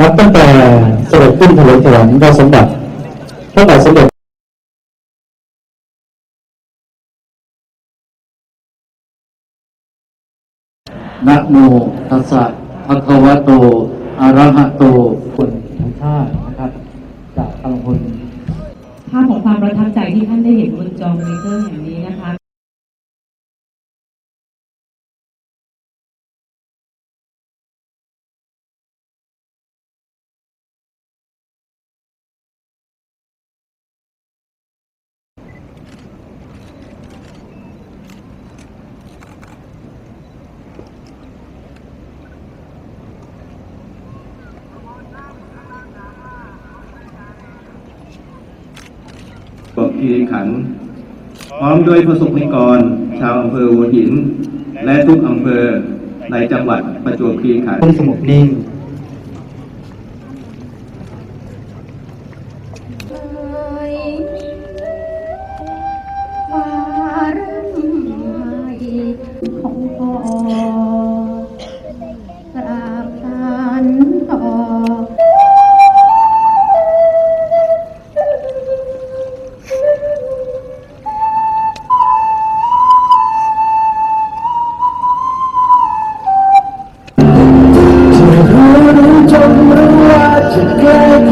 นับตั้งแต่เสด็จขึ้นถลงถลงราชสมบัติพระบาทสมเด็จนะโมตัสสะภะคะวะโตอะระหะโตคนทั้งชาตินะครับจากอารมณ์ลภาพของความประทับใจที่ท่านได้เห็นบนจอมอนิเตอร์แห่งนี้ กาะประจวบคีรีขันธ์พร้อมด้วยประสบนิกร ชาวอำเภอหัวหิน และทุกอำเภอในจังหวัดประจวบคีรีขันธ์ สงบนิ่ง